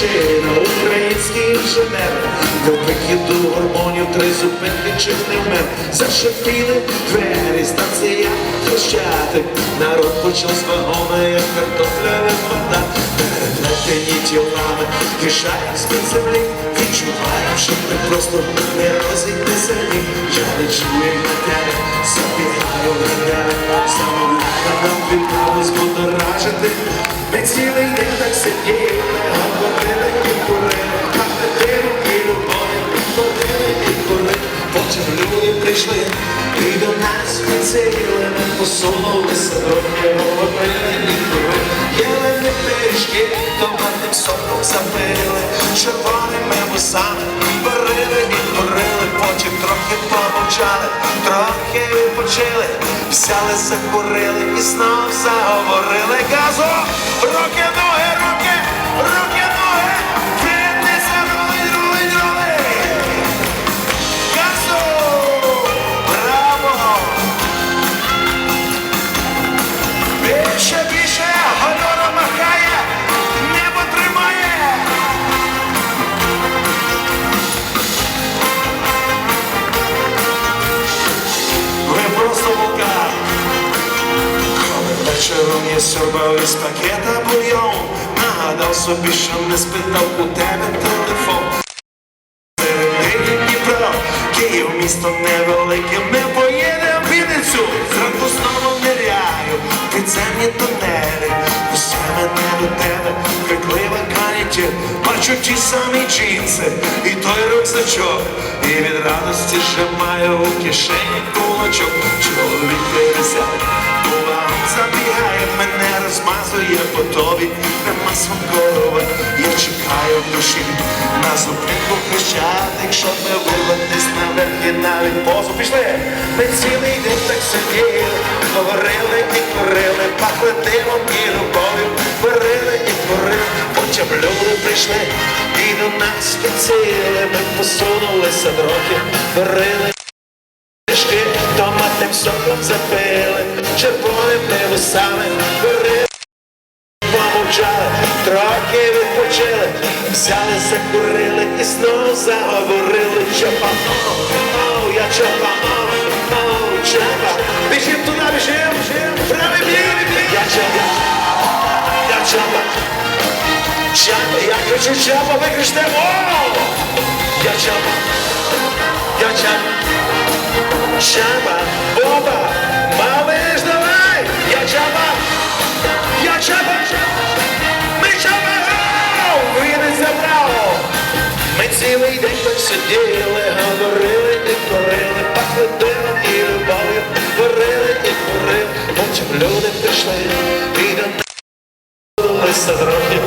машина, український інженер. До гормонів три зупинки чи не вмер. Зашипіли двері, станція хрещати. Народ почав з вагона, як картопля вода. Переплетені тілами, кишають з-під землі. Відчуваю, що ми просто не розійти самі. Я не чую на тебе, забігаю на тебе. Нам відмову збудоражити. Ми цілий день так сиділи, трохи, говорили і курили. Їли не пиріжки, томатним соком запили. Червоними вусами варили і курили. Потім трохи помовчали, трохи відпочили. Взяли, закурили і знов заговорили газу. Руки, ноги, руки, Я сьорбав із пакета бульйон, нагадав собі, що не спитав у тебе телефон. Дніпро, Київ місто невелике, ми поїдемо в Вінницю, зранку знову ниряю, підземні тунелі, усе мене до тебе, криклива канітів, бачу ті самі джинси, і той рюкзачок, і від радості зжимаю у кишені кулачок, чоловік пересяг, увагу забігає, мене розмазує по тобі, нема свого я чекаю в душі на зупинку хрещатик, щоб не вирватись наверх і навіть позу пішли. Ми цілий день так сиділи, говорили і курили, пахли димом і любов'ю, варили і курили, потім люди прийшли і до нас підсіли, ми посунулися трохи, варили. Томатним соком запили, червоними вусами варили. Помовчали, трохи відпочили, взяли, закурили і знов заговорили. Чапа, о, о, я чапа, о, о, чапа Біжим туди, біжим, правий бій, я чапа, я чапа Чапа, я кричу чапа, ви кричите, о, я чапа, я чапа Чапа, Боба, сиділи, говорили і курили, пахли димом і любов'ю, варили і курили, потім люди прийшли і до нас трохи,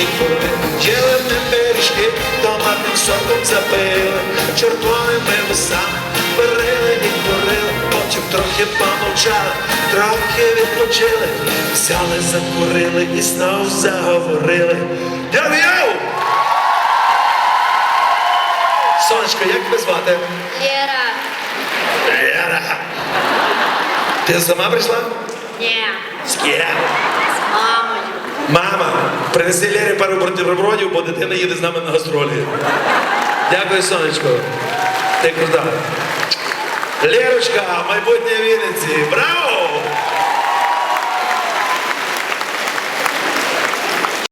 і курили, їли не пиріжки, томатним соком запили, чортовими вусами, варили і курили, потім трохи помовчали, трохи відпочили, взяли, закурили і знов заговорили. Сонечко, як тебе звати? Лера. Лера. Ти сама прийшла? Ні. З ким? З мамою. Мама, принеси Лері пару бутербродів, бо дитина їде з нами на гастролі. Дякую, сонечко. Ти крута. Лерочка, майбутнє Вінниці. Браво!